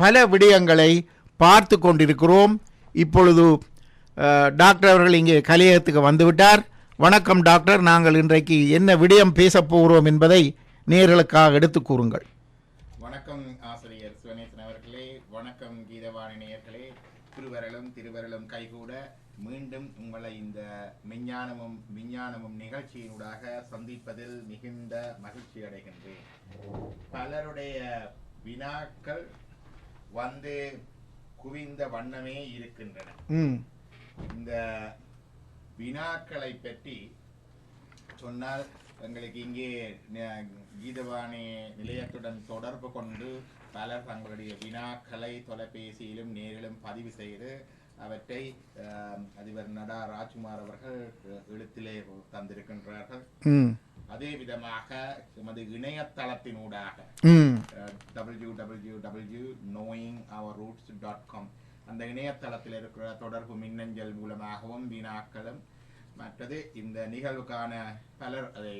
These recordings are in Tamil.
பல விடயங்களை பார்த்து கொண்டிருக்கிறோம். இப்பொழுது டாக்டர் அவர்கள் இங்கே கலையகத்துக்கு வந்துவிட்டார். வணக்கம் டாக்டர். நாங்கள் இன்றைக்கு என்ன விடயம் பேசப் போகிறோம் என்பதை நேர்களுக்காக எடுத்து கூறுங்கள். வணக்கம் ஆசிரியர் சிவனேசன் அவர்களே. வணக்கம் கீதவாணி நேயர்களே. திருவரலும் திருவரலும் கைகூட மீண்டும் உங்களை இந்த மெஞ்ஞானமும் விஞ்ஞானமும் நிகழ்ச்சியினூடாக சந்திப்பதில் மிகுந்த மகிழ்ச்சி அடைகின்றேன். பலருடைய வினாக்கள் வந்து குவிந்த வண்ணமே இருக்கின்றன. இந்த வினாக்களை பற்றி சொன்னால் எங்களுக்கு இங்கே கீதவாணி நிலையத்துடன் தொடர்பு கொண்டு பலர் தங்களுடைய வினாக்களை தொலைபேசியிலும் நேரிலும் பதிவு செய்து அவற்றை அதிபர் நடா ராஜ்குமார் அவர்கள் எழுத்திலே தந்திருக்கின்றார்கள். அதே விதமாக எமது இணையதளத்தினூடாக W W W knowing our roots dot com அந்த இணையதளத்தில் இருக்கிற தொடர்பு மின்னஞ்சல் மூலமாகவும் வினாக்களும் மற்றது இந்த நிகழ்வுக்கான பலர் அதை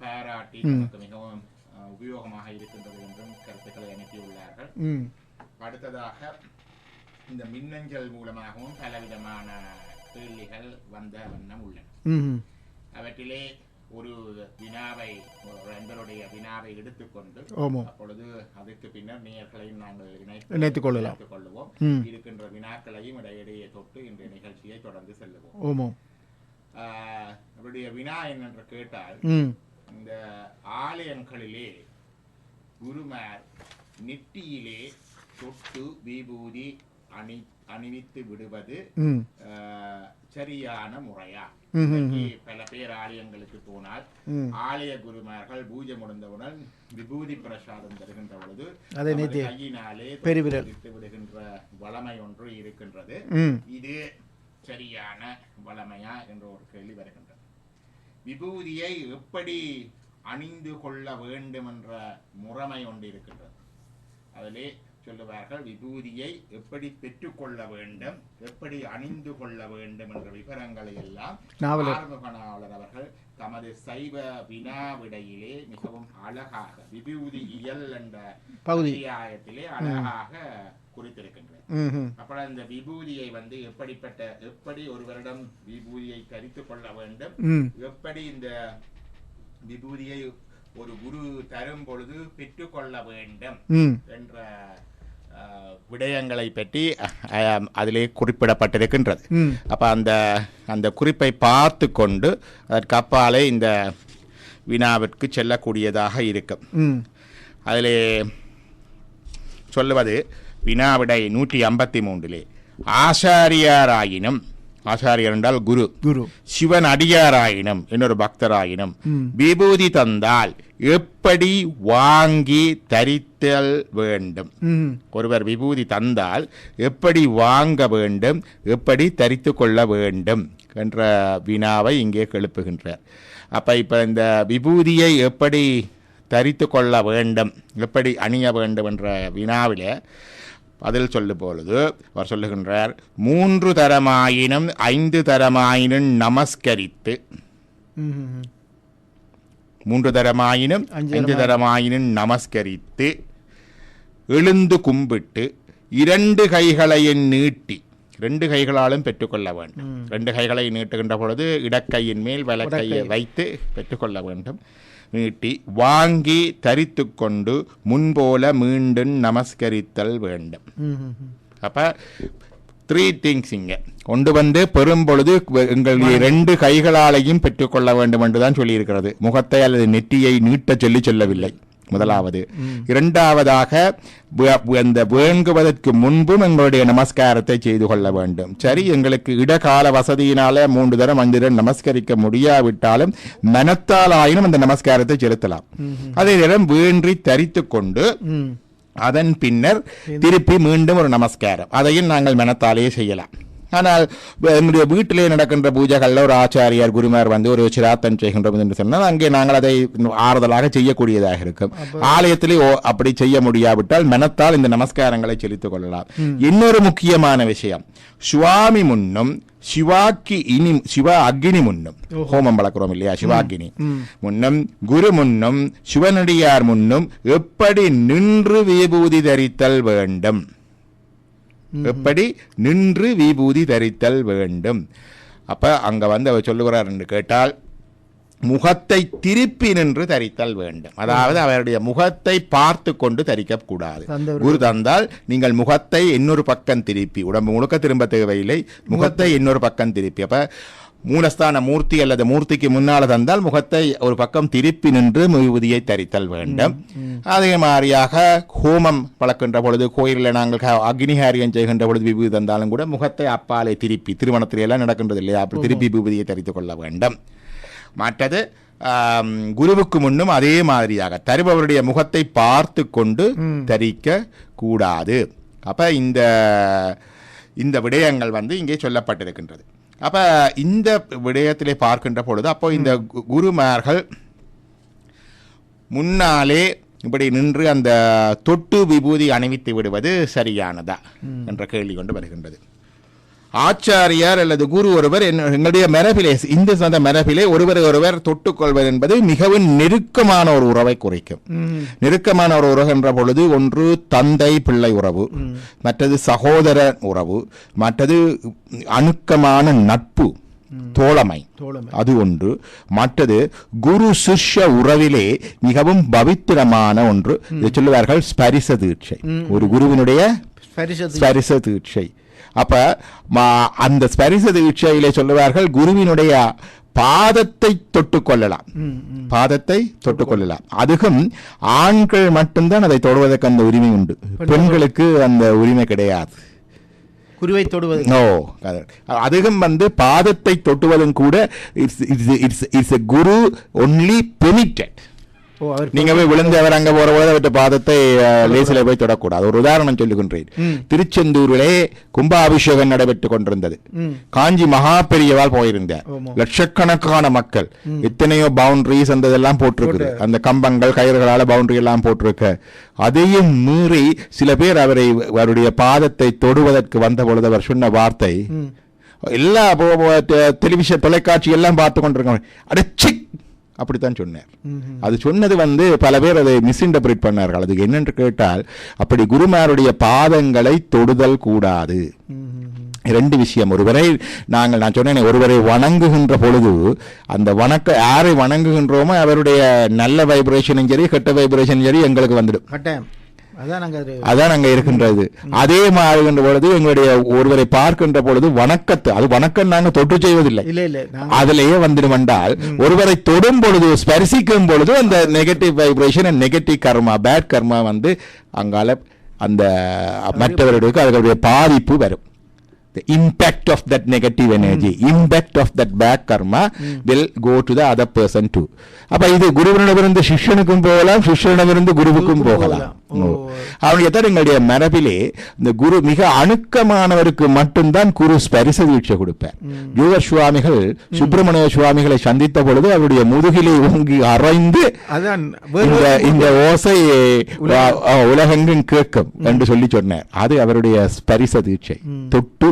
பாராட்டி நமக்கு மிகவும் உபயோகமாக இருக்கின்றது என்றும் கருத்துக்களை அனுப்பியுள்ளார்கள் அடுத்ததாக இந்த மின்னஞ்சல் மூலமாகவும் பலவிதமான கேள்விகள் வந்த வண்ணம் உள்ளன. அவற்றிலே ஒரு வினாவை நண்பருடைய வினாவை எடுத்துக்கொண்டு அப்பொழுது அதற்கு பின்னர் நேயர்களையும் நாங்கள் இணைத்துக் கொள்ளலாம். கொள்ளுவோம். இருக்கின்ற வினாக்களையும் இடையிடையே தொட்டு இன்றைய நிகழ்ச்சியை தொடர்ந்து செல்லுவோம். அவருடைய வினா என்னென்று கேட்டால் இந்த ஆலயங்களிலே குருமார் நெற்றியிலே தொட்டு விபூதி அணி அணிவித்து விடுவது சரியான முறையா. பல பேர் ஆலயங்களுக்கு போனால் ஆலய குருமார்கள் பூஜை முடிந்தவுடன் விபூதி பிரசாதம் தருகின்ற பொழுது அதை கையினாலே. இட்டு விடுகின்ற வளமை ஒன்று இருக்கின்றது. இது சரியான வளமையா என்ற ஒரு கேள்வி வருகின்றது. விபூதியை எப்படி அணிந்து கொள்ள வேண்டும் என்ற முறைமை ஒன்று இருக்கின்றது. அதிலே சொல்லுவார்கள் விபூதியை எப்படி பெற்றுக்கொள்ள வேண்டும் எப்படி அணிந்து கொள்ள வேண்டும் என்ற விவரங்களை எல்லாம் நாவலர். ஆறுமுக நாவலர் அவர்கள் தமது சைவ வினாவிடையிலே மிகவும் அழகாக விபூதி இயல் என்ற. அத்தியாயத்திலே அழகாக ம் அப்புறம் இந்த விபூதியை வந்து எப்படிப்பட்ட எப்படி ஒருவரிடம் விபூதியை தரித்துக் கொள்ள வேண்டும் எப்படி இந்த விபூதியை ஒரு குரு தரும் பொழுது பெற்றுக்கொள்ள வேண்டும் என்ற விடயங்களை பற்றி அதிலே குறிப்பிடப்பட்டிருக்கின்றது. அப்ப அந்த அந்த குறிப்பை பார்த்து கொண்டு அதற்கு அப்பாலே இந்த வினாவிற்கு செல்லக்கூடியதாக இருக்கும். அதிலே சொல்லுவது வினாவிடை நூற்றி ஐம்பத்தி மூன்றிலே ஆசாரியாராயினும் ஆசாரியர் என்றால் குரு. குரு. சிவன் அடியாராயினும் இன்னொரு பக்தராயினும். விபூதி தந்தால் எப்படி வாங்கி தரித்தல் வேண்டும்? ஒருவர் விபூதி தந்தால் எப்படி வாங்க வேண்டும்? எப்படி தரித்து கொள்ள வேண்டும்? என்ற வினாவை இங்கே எழுப்புகின்றார். அப்ப இப்ப இந்த விபூதியை எப்படி தரித்து கொள்ள வேண்டும்? எப்படி அணிய வேண்டும்? என்ற வினாவில பதில் சொல்லும் பொழுது அவர் சொல்லுகின்றார் மூன்று தரமாயினும் ஐந்து தரமாயினும் நமஸ்கரித்து. மூன்று தரமாயினும் ஐந்து தரமாயினும் நமஸ்கரித்து எழுந்து கும்பிட்டு இரண்டு கைகளையும் நீட்டி ரெண்டு கைகளாலும் பெற்றுக்கொள்ள வேண்டும். ரெண்டு கைகளை நீட்டுகின்ற பொழுது இடக்கையின் மேல் வலக்கையை வைத்து பெற்றுக்கொள்ள வேண்டும். நீட்டி வாங்கி தரித்து கொண்டு முன்போல மீண்டும் நமஸ்கரித்தல் வேண்டும். அப்ப த்ரீ திங்ஸ் இங்க. கொண்டு வந்து பெறும் பொழுது எங்களுடைய ரெண்டு கைகளாலையும் பெற்றுக்கொள்ள வேண்டும் என்றுதான் சொல்லியிருக்கிறது. முகத்தை அல்லது நெற்றியை நீட்டச் சொல்லி சொல்லவில்லை. முதலாவது. இரண்டாவதாக அந்த வேண்டுவதற்கு முன்பும் எங்களுடைய நமஸ்காரத்தை செய்து கொள்ள வேண்டும். சரி எங்களுக்கு இடகால வசதியினால மூன்று தரம் அஞ்சு தரம் நமஸ்கரிக்க முடியாவிட்டாலும் மனத்தால் ஆயினும் அந்த நமஸ்காரத்தை செலுத்தலாம். அதே நேரம் வேண்டி தரித்து கொண்டு அதன் பின்னர் திருப்பி மீண்டும் ஒரு நமஸ்காரம். அதையும் நாங்கள் மனத்தாலேயே செய்யலாம். ஆனால் நம்முடைய வீட்டிலே நடக்கின்ற பூஜைகளில் ஒரு ஆச்சாரியார் குருமார் வந்து ஒரு சிராத்தன் செய்கின்றோம் என்று சொன்னால் அங்கே நாங்கள் அதை ஆறுதலாக செய்யக்கூடியதாக இருக்கும். ஆலயத்திலே அப்படி செய்ய முடியாவிட்டால் மனத்தால் இந்த நமஸ்காரங்களை செலுத்திக் கொள்ளலாம். இன்னொரு முக்கியமான விஷயம் சுவாமி முன்னும் சிவாக்கி இனி சிவ அக்னி முன்னும் ஹோமம் வளர்க்குறோம் இல்லையா? சிவாக்கினி முன்னும் குரு முன்னும் சிவனடியார் முன்னும் எப்படி நின்று விபூதி தரித்தல் வேண்டும்? எப்படி நின்று விபூதி தரித்தல் வேண்டும். அப்ப அங்க வந்து அவர் சொல்லுகிறார் என்று கேட்டால் முகத்தை திருப்பி நின்று தரித்தல் வேண்டும். அதாவது அவருடைய முகத்தை பார்த்து கொண்டு தரிக்க கூடாது தந்தவர் குரு தந்தால் நீங்கள் முகத்தை இன்னொரு பக்கம் திருப்பி உடம்பு முழுக்க திரும்ப தேவையில்லை முகத்தை இன்னொரு பக்கம் திருப்பி. அப்ப மூலஸ்தான மூர்த்தி அல்லது மூர்த்திக்கு முன்னால தந்தால் முகத்தை ஒரு பக்கம் திருப்பி நின்று விபூதியை தரித்தல் வேண்டும். அதே மாதிரியாக ஹோமம் வளர்க்கின்ற பொழுது கோயிலில் நாங்கள் அக்னிஹாரியம் செய்கின்ற பொழுது விபூதி தந்தாலும் கூட முகத்தை அப்பாலே திருப்பி திருமணத்திலே எல்லாம் நடக்கின்றது இல்லையா? அப்படி திருப்பி விபூதியை தரித்துக் கொள்ள வேண்டும். மற்றது குருவுக்கு முன்னும் அதே மாதிரியாக தருபவருடைய முகத்தை பார்த்து கொண்டு தரிக்க கூடாது. அப்ப இந்த இந்த விடயங்கள் வந்து இங்கே சொல்லப்பட்டிருக்கின்றது. அப்ப இந்த விடயத்திலே பார்க்கின்ற பொழுது அப்போ இந்த கு- குருமார்கள் முன்னாலே இப்படி நின்று அந்த தொட்டு விபூதி அணிவித்து விடுவது சரியானதா என்ற கேள்வி கொண்டு வருகின்றது. ஆச்சாரியார் அல்லது குரு ஒருவர் எங்களுடைய மரபிலே இந்து சந்த மரபிலே ஒருவரை ஒருவர் தொட்டுக்கொள்வது என்பது மிகவும் நெருக்கமான ஒரு உறவை குறிக்கும். நெருக்கமான ஒரு உறவு என்ற பொழுது ஒன்று தந்தை பிள்ளை உறவு மற்றது சகோதர உறவு மற்றது அணுக்கமான நட்பு. தோழமை. அது ஒன்று. மற்றது குரு சிஷ்ய உறவிலே மிகவும் பவித்திரமான ஒன்று. இதை சொல்லுவார்கள் ஸ்பரிச தீட்சை. ஒரு குருவினுடைய ஸ்பரிச தீட்சை. அப்ப அந்த ஸ்பரிச தீட்சையிலே சொல்லுவார்கள் குருவினுடைய பாதத்தை தொட்டு கொள்ளலாம். பாதத்தை தொட்டு கொள்ளலாம். அதுவும் ஆண்கள் மட்டும்தான் அதை தொடுவதற்கு அந்த உரிமை உண்டு. பெண்களுக்கு அந்த உரிமை கிடையாது. குருவை தொடுவது. நோ அதுவும் வந்து பாதத்தை தொட்டுவதும் கூட it's it's it's it's a guru only benefited நீங்க போய் விழுந்து அவர் அங்க போற போது அவற்றை பாதத்தை லேசில போய் தொடக்கூடாது ஒரு உதாரணம் சொல்லுகின்றேன். திருச்செந்தூரிலே கும்பாபிஷேகம் நடைபெற்றுக் கொண்டிருந்தது. காஞ்சி மகா பெரியவாள் போயிருந்தார். லட்சக்கணக்கான மக்கள் எத்தனையோ பவுண்டரிஸ் அந்த இதெல்லாம் போட்டிருக்குது அந்த கம்பங்கள் கயிறுகளால பவுண்டரி எல்லாம் போட்டிருக்க அதையும் மீறி சில பேர் அவரை அவருடைய பாதத்தை தொடுவதற்கு வந்த பொழுது அவர் சொன்ன வார்த்தை. எல்லா டெலிவிஷன் தொலைக்காட்சி எல்லாம் பார்த்து கொண்டிருக்காங்க அடச்சி அப்படித்தான் சொன்னார். அது சொன்னது வந்து பல பேர் அதை மிஸ்இன்டர்பிரேட் பண்ணார்கள். அதுக்கு என்னென்று கேட்டால் அப்படி குருமாருடைய பாதங்களை தொடுதல் கூடாது. ரெண்டு விஷயம். ஒருவரை நாங்கள் நான் சொன்னேன் ஒருவரை வணங்குகின்ற பொழுது அந்த வணக்க யாரை வணங்குகின்றோமோ அவருடைய நல்ல வைப்ரேஷனும் சரி கெட்ட வைப்ரேஷனும் சரி எங்களுக்கு வந்துடும். அதான் அங்க இருக்கின்றது. அதே மாறுகின்ற பொழுது எங்களுடைய ஒருவரை பார்க்கின்ற பொழுது வணக்கத்தை அது வணக்கம் நாங்க தொட்டு செய்வதில்லை. அதிலேயே வந்துடும் என்றால் ஒருவரை தொடும் பொழுது ஸ்பரிசிக்கும் பொழுது அந்த negative vibration negative karma bad karma வந்து அங்கால அந்த மற்றவர்களுக்கு அதனுடைய பாதிப்பு வரும். The impact of that negative energy impact of that bad karma will go to the other person too. அப்ப இது குருவினிடமிருந்து சிஷ்யனுக்கும் போகலாம் சிஷ்யனிடமிருந்து குருவுக்கும் போகலாம். அவனுடைய தான் எங்களுடைய மரபிலே இந்த குரு மிக அணுக்கமானவருக்கு மட்டும்தான் குரு ஸ்பரிச வீழ்ச்சி கொடுப்பார் யோக சுவாமிகள் சுப்பிரமணிய சுவாமிகளை சந்தித்த பொழுது அவருடைய முதுகிலே ஓங்கி அரைந்து இந்த ஓசை உலகெங்கும் கேட்கும் என்று சொல்லி சொன்னார் அது அவருடைய ஸ்பரிச தீட்சை தொட்டு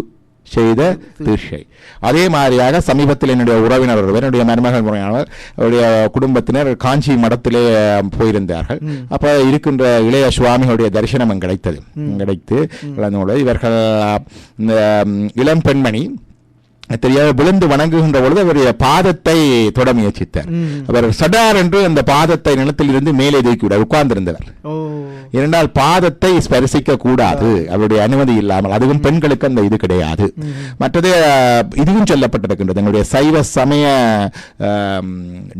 செய்த தீட்சை அதே மாதிரியாக சமீபத்தில் என்னுடைய உறவினர் ஒருவர் என்னுடைய மருமகள் முறையானவர் அவருடைய குடும்பத்தினர் காஞ்சி மடத்திலே போயிருந்தார்கள். அப்ப இருக்கின்ற இளைய சுவாமிகளுடைய தரிசனம் கிடைத்தது. கிடைத்து இவர்கள் இந்த இளம் பெண்மணி தெரியாத விழுந்து வணங்குகின்ற பொழுது அவருடைய பாதத்தை தொட முயற்சித்தார். அவர் சடார் என்று அந்த பாதத்தை நிலத்தில் இருந்து மேலே தூக்கிவிட உட்கார்ந்திருந்தவர். இரண்டால் பாதத்தை ஸ்பரிசிக்க கூடாது. அவருடைய அனுமதி இல்லாமல் அதுவும் பெண்களுக்கு அந்த இது கிடையாது. மற்றது இதுவும் சொல்லப்பட்டிருக்கின்றது. எங்களுடைய சைவ சமய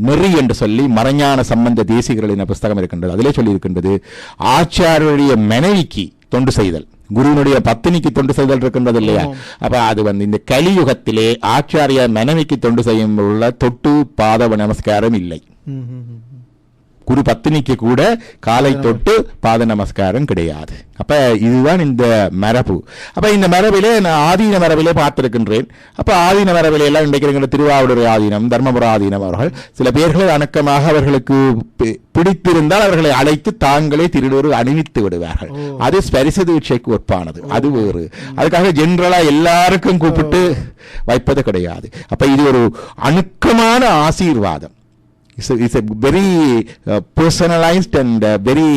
நெறி என்று சொல்லி மறைஞான சம்பந்த தேசிகர்களின் புஸ்தகம் இருக்கின்றது. அதிலே சொல்லி இருக்கின்றது ஆச்சாரியருடைய மனைவிக்கு தொண்டு செய்தல். குருவினுடைய பத்தினிக்கு தொண்டு செய்தல் இருக்கின்றது இல்லையா அப்ப அது வந்து இந்த கலியுகத்திலே ஆச்சாரிய மனைவிக்கு தொண்டு செய்யும் உள்ள தொட்டு பாத நமஸ்காரம் இல்லை. குரு பத்தினிக்கு கூட காலை தொட்டு பாத நமஸ்காரம் கிடையாது. அப்ப இதுதான் இந்த மரபு. அப்ப இந்த மரபிலே நான் ஆதீன மரபிலே பார்த்திருக்கின்றேன். அப்ப ஆதீன மரபிலே எல்லாம் இன்றைக்கு திருவாவூர் ஆதீனம் தர்மபுர ஆதீனம் அவர்கள் சில பேர்களை அணக்கமாக அவர்களுக்கு பிடித்திருந்தால் அவர்களை அழைத்து தாங்களே திருடூர் அணிவித்து விடுவார்கள். அது ஸ்பரிச தீட்சைக்கு ஒப்பானது அது வேறு. அதுக்காக ஜென்ரலா எல்லாருக்கும் கூப்பிட்டு வைப்பது கிடையாது. அப்ப இது ஒரு அணுக்கமான ஆசீர்வாதம். It's a, it's a very uh, personalized and uh, very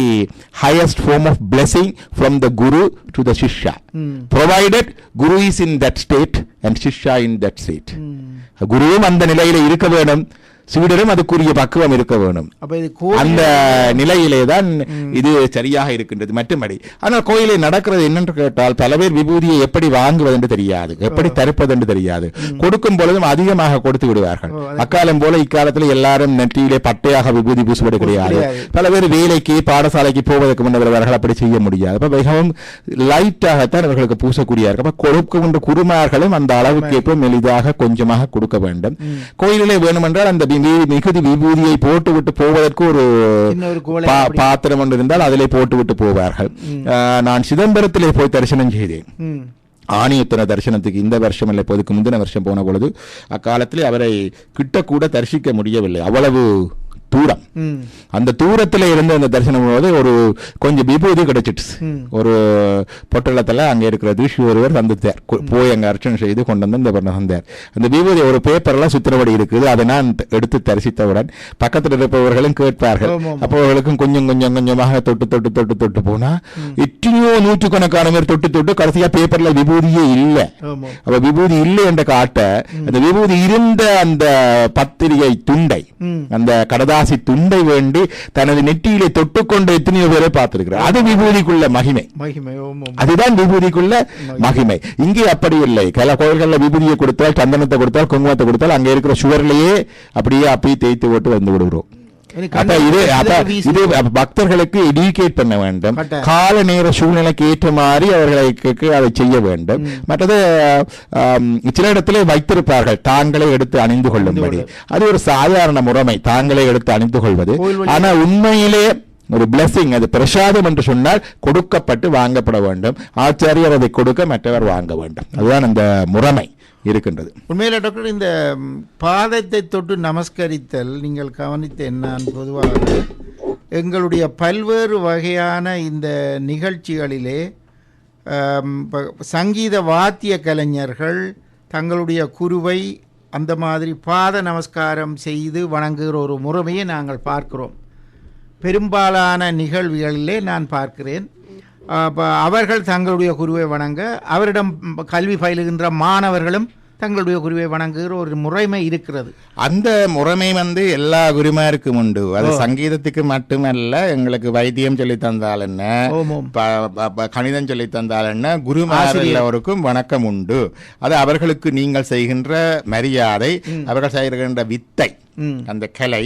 highest form of blessing from the guru to the shishya. Provided guru is in that state and shishya in that state. குருவும் அந்த நிலையில இருக்க வேணும் சீடரும் அதுக்குரிய பக்குவம் இருக்க வேணும். அந்த நிலையிலே தான் இது சரியாக இருக்கின்றது மற்றும்படி ஆனால் கோயிலில் நடக்கிறது என்னென்று கேட்டால் பல பேர் விபூதியை எப்படி வாங்குவது என்று தெரியாது எப்படி தருப்பது என்று தெரியாது. கொடுக்கும் பொழுதும் அதிகமாக கொடுத்து விடுவார்கள். அக்காலம் போல இக்காலத்தில் எல்லாரும் நெற்றியிலே பட்டையாக விபூதி பூசுவது கிடையாது. பல பேர் வேலைக்கு பாடசாலைக்கு போவதற்கு முன்னவர்கள் அப்படி செய்ய முடியாது. அப்ப மிகவும் லைட்டாகத்தான் அவர்களுக்கு பூசக்கூடியார்கள் அப்ப கொடுக்கின்ற குருமார்களும் அந்த அளவுக்கு ஏற்ப மெலிதாக கொஞ்சமாக கொடுக்க வேண்டும். கோயிலிலே வேணுமென்றால் அந்த மிகுதி விபூதியை போட்டுவிட்டு போவதற்கு ஒரு. பாத்திரம் ஒன்று இருந்தால் அதிலே போட்டுவிட்டு போவார்கள் நான் சிதம்பரத்திலே போய் தரிசனம் செய்தேன். ஆணியுத்தன தரிசனத்துக்கு இந்த வருஷம் இல்லை இப்போதுக்கு முந்தின வருஷம் போன பொழுது அக்காலத்திலே அவரை கிட்ட கூட தரிசிக்க முடியவில்லை அவ்வளவு தூரம். அந்த தூரத்துல இருந்து அந்த தரிசனம் போது ஒரு கொஞ்சம் விபூதி கிடைச்சிட்டு ம். ஒரு பொட்டலத்துல அங்க இருக்கிற ரிஷி ஒருவர் தந்துட்டார் கு- போய் அங்க அர்ச்சனை செய்து கொண்டு வந்து இந்த பண்ண தந்தார். அந்த விபூதி ஒரு பேப்பர்ல சுத்திரபடி இருக்குது. அதை நான் எடுத்து தரிசித்தவுடன் பக்கத்துல இருப்பவர்களும் கேட்பார்கள். அப்போ அவர்களுக்கும் கொஞ்சம் கொஞ்சம் கொஞ்சமாக தொட்டு தொட்டு தொட்டு தொட்டு போனா எத்தனையோ நூற்றுக்கணக்கான பேர் தொட்டு தொட்டு கடைசியா பேப்பர்ல விபூதியே இல்லை. அப்ப விபூதி இல்லை என்ற காட்ட அந்த விபூதி இருந்த அந்த பத்திரிகை துண்டை. அந்த கடதாசி துண்டை வேண்டி தனது நெற்றியிலே தொட்டுக்கொண்ட எத்தனையோ பேரை பார்த்திருக்கிறார். அது விபூதிக்குள்ள மகிமை. மகிமை அதுதான் விபூதிக்குள்ள மகிமை. இங்கே அப்படி இல்லை. சில கோயில்கள்ல விபூதியை கொடுத்தால் சந்தனத்தை கொடுத்தால் குங்குமத்தை கொடுத்தால் அங்க இருக்கிற சுவர்லயே அப்படியே அப்படி தேய்த்து போட்டு வந்து விடுகிறோம். பக்தர்களுக்கு எடியூகேட் பண்ண வேண்டும். கால நேர சூழ்நிலைக்கு ஏற்ற மாதிரி அவர்களுக்கு அதை செய்ய வேண்டும். மற்றது சில இடத்திலே வைத்திருப்பார்கள். தாங்களே எடுத்து அணிந்து கொள்ளும்படி. அது ஒரு சாதாரண முறைமை. தாங்களே எடுத்து அணிந்து கொள்வது. ஆனா உண்மையிலே ஒரு blessing அது பிரசாதம் என்று சொன்னால் கொடுக்கப்பட்டு வாங்கப்பட வேண்டும். ஆச்சாரியர் அதை கொடுக்க மற்றவர் வாங்க வேண்டும். அதுதான் அந்த முறைமை. இருக்கின்றது. உண்மையில டாக்டர் இந்த பாதத்தை தொட்டு நமஸ்கரித்தல் நீங்கள் கவனித்த என்னன்னு பொதுவாக எங்களுடைய பல்வேறு வகையான இந்த நிகழ்ச்சிகளிலே சங்கீத வாத்திய கலைஞர்கள் தங்களுடைய குருவை அந்த மாதிரி பாத நமஸ்காரம் செய்து வணங்குகிற ஒரு முறைமையை நாங்கள் பார்க்கிறோம். பெரும்பாலான நிகழ்வுகளிலே நான் பார்க்கிறேன். அவர்கள் தங்களுடைய குருவை வணங்க அவரிடம் கல்வி பயிலுகின்ற மாணவர்களும் தங்களுடைய குருவை வணங்குகிற ஒரு முறைமை இருக்கிறது. அந்த முறைமை வந்து எல்லா குருமாருக்கும் உண்டு. அது சங்கீதத்துக்கு மட்டுமல்ல எங்களுக்கு வைத்தியம் சொல்லி தந்தால் என்ன கணிதம் சொல்லி தந்தால் என்ன குருமார் எல்லோருக்கும் வணக்கம் உண்டு. அது அவர்களுக்கு நீங்கள் செய்கின்ற மரியாதை அவர்கள் செய்கின்ற வித்தை. அந்த கலை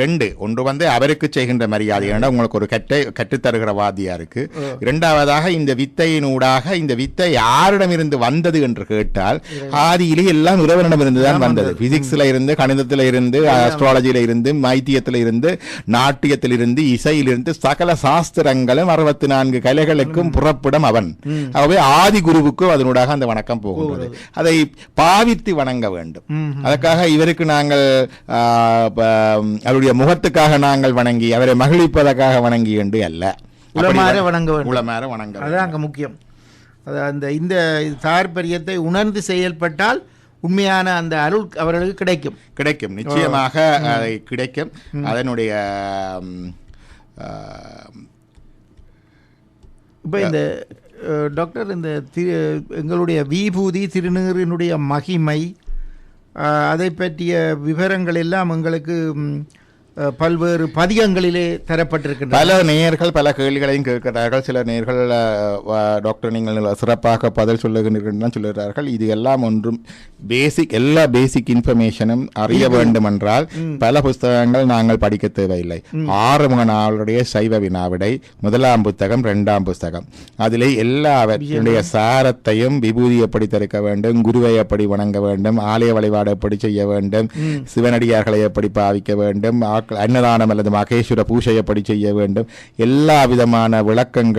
ரெண்டு. ஒன்று வந்து அவருக்கு செய்கின்ற மரியாதை. ஏன்னா உங்களுக்கு ஒரு கட்டை கற்றுத்தருகிற வாத்தியாருக்கு இரண்டாவதாக இந்த வித்தையினூடாக இந்த வித்தை யாரிடமிருந்து வந்தது என்று கேட்டால் ஆதியிலே எல்லாம் இறைவனிடமிருந்து தான் வந்தது. பிசிக்ஸ்ல இருந்து கணிதத்துல இருந்து அஸ்ட்ராலஜியில இருந்து மைத்தியத்துல இருந்து நாட்டியத்தில் இருந்து இசையிலிருந்து சகல சாஸ்திரங்களும் அறுபத்தி நான்கு கலைகளுக்கும் புறப்படும் அவன். ஆகவே ஆதி குருவுக்கும் அதனூடாக அந்த வணக்கம் போகின்றது. அதை பாவித்து வணங்க வேண்டும். அதற்காக இவருக்கு நாங்கள் அவருடைய முகத்துக்காக நாங்கள் வணங்கி அவரை மகிழ்விப்பதற்காக வணங்கி என்று அல்ல. உளமாற வணங்க உளமாற வணங்க. அதுதான் அங்கே முக்கியம். அது அந்த இந்த தாற்பரியத்தை உணர்ந்து செயல்பட்டால் உண்மையான அந்த அருள் அவர்களுக்கு கிடைக்கும். கிடைக்கும். நிச்சயமாக அதை கிடைக்கும். அதனுடைய இப்போ இந்த டாக்டர் இந்த திரு எங்களுடைய விபூதி திருநீரினுடைய மகிமை அதை பற்றிய விவரங்கள் எல்லாம் எங்களுக்கு பல்வேறு பதிகங்களிலே தரப்பட்டிருக்கின்றன. பல நேயர்கள் பல கேள்விகளையும் கேட்கிறார்கள். சில நேயர்கள் டாக்டர் நீங்கள் சிறப்பாக பதில் சொல்லுகிறீர்கள் சொல்லுகிறார்கள். இது எல்லாம் ஒன்றும் பேசிக் எல்லா பேசிக் இன்ஃபர்மேஷனும் அறிய வேண்டும் என்றால் பல புஸ்தகங்கள் நாங்கள் படிக்க தேவையில்லை. ஆறுமுக நாவலுடைய சைவ வினாவிடை முதலாம் புத்தகம் இரண்டாம் புஸ்தகம். அதிலே எல்லாவற்றினுடைய சாரத்தையும் விபூதி எப்படி தடுக்க வேண்டும் குருவை எப்படி வணங்க வேண்டும் ஆலய வழிபாடு எப்படி செய்ய வேண்டும் சிவனடியார்களை எப்படி பாவிக்க வேண்டும் ஆக்கள் அன்னதானம் அல்லது மகேஸ்வர பூஜை எப்படி செய்ய வேண்டும். எல்லா விதமான விளக்கங்கள்